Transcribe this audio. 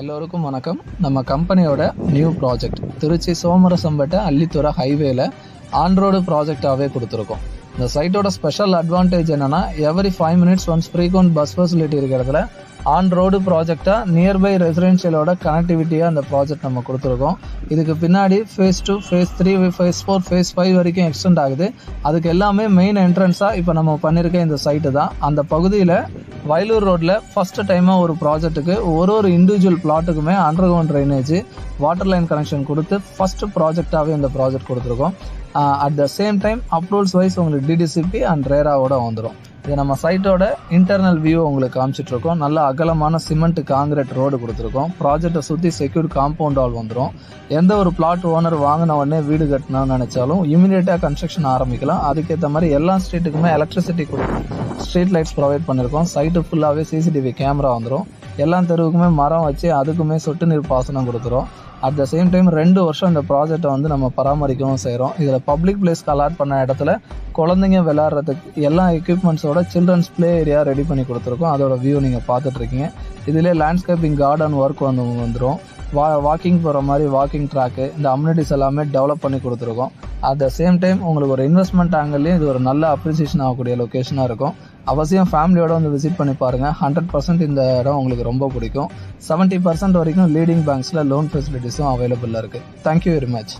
எல்லோருக்கும் வணக்கம். நம்ம கம்பெனியோட நியூ ப்ராஜெக்ட் திருச்சி சோமரசம்பேட்டை அள்ளித்துறை ஹைவேல ஆன்ரோடு ப்ராஜெக்டாகவே கொடுத்துருக்கோம். இந்த சைட்டோட ஸ்பெஷல் அட்வான்டேஜ் என்னன்னா every five minutes once frequent bus facility இருக்கிறதுல ஆன் ரோடு ப்ராஜெக்டாக நியர்பை ரெசிடென்ஷியலோட கனெக்டிவிட்டியாக அந்த ப்ராஜெக்ட் நம்ம கொடுத்துருக்கோம். இதுக்கு பின்னாடி phase two phase three phase four phase five வரைக்கும் எக்ஸ்டெண்ட் ஆகுது. அதுக்கு எல்லாமே மெயின் என்ட்ரன்ஸாக இப்போ நம்ம பண்ணியிருக்க இந்த சைட்டு தான் அந்த பகுதியில் வயலூர் ரோட்டில் ஃபஸ்ட்டு டைமாக ஒரு ப்ராஜெக்ட்டுக்கு ஒரு ஒரு individual பிளாட்டுக்குமே underground drainage water line connection கொடுத்து ஃபஸ்ட்டு ப்ராஜெக்டாகவே இந்த ப்ராஜெக்ட் கொடுத்துருக்கோம். At the same time approvals wise உங்களுக்கு டிடிசிபி அண்ட் ரேராவோட வந்துடும் இது நம்ம சைட்டோட இன்டர்னல் வியூ உங்களுக்கு காமிச்சிட்டு இருக்கோம் நல்ல அகலமான சிமெண்ட் காங்கிரீட் ரோடு கொடுத்துருக்கோம். ப்ராஜெக்டை சுற்றி செக்யூர் காம்பவுண்ட் ஆல் வந்துடும் எந்த ஒரு பிளாட் ஓனர் வாங்கின உடனே வீடு கட்டணும்னு நினைச்சாலும் இமீடியட்டாக கன்ஸ்ட்ரக்ஷன் ஆரம்பிக்கலாம். அதுக்கேற்ற மாதிரி எல்லா ஸ்ட்ரீட்டுக்குமே எலக்ட்ரிசிட்டி கொடுக்கும் ஸ்ட்ரீட் லைட்ஸ் ப்ரொவைட் பண்ணியிருக்கோம் சைட்டு ஃபுல்லாகவே சிசிடிவி கேமரா வந்துடும் எல்லா தெருவுக்குமே மரம் வச்சு அதுக்குமே சொட்டு நீர் பாசனம் கொடுத்துரும் அட் த சேம் டைம் ரெண்டு வருஷம் இந்த ப்ராஜெக்டை வந்து நம்ம பராமரிக்கவும் செய்கிறோம் இதில் பப்ளிக் பிளேஸ்க்கு அலாட் பண்ண இடத்துல குழந்தைங்க விளாட்றதுக்கு எல்லா எக்யூப்மெண்ட்ஸோட சில்ட்ரன்ஸ் ப்ளே ஏரியா ரெடி பண்ணி கொடுத்துருக்கோம். அதோட வியூ நீங்கள் பார்த்துட்ருக்கீங்க. இதிலே லேண்ட்ஸ்கேப்பிங் கார்டன் ஒர்க் வந்து வந்துடும் வா வாக்கிங் போகிற மாதிரி வாக்கிங் ட்ராக்கு இந்த அம்யூனிட்டிஸ் எல்லாமே டெவலப் பண்ணி கொடுத்துருக்கோம். அட் த சேம் டைம் உங்களுக்கு ஒரு இன்வெஸ்ட்மெண்ட் ஆங்கிள்லேயும் இது ஒரு நல்ல அப்ரிசியேஷன் ஆகக்கூடிய லொக்கேஷனாக இருக்கும். அவசியம் ஃபேமிலியோட வந்து விசிட் பண்ணி பாருங்கள் ஹண்ட்ரட் பர்சன்ட் இந்த இடம் உங்களுக்கு ரொம்ப பிடிக்கும். செவன்ட்டி பர்சன்ட் வரைக்கும் லீடிங் பேங்க்ஸில் லோன் ஃபெசிலிட்டிஸும் அவைலபிளாக இருக்குது தேங்க்யூ வெரி மச்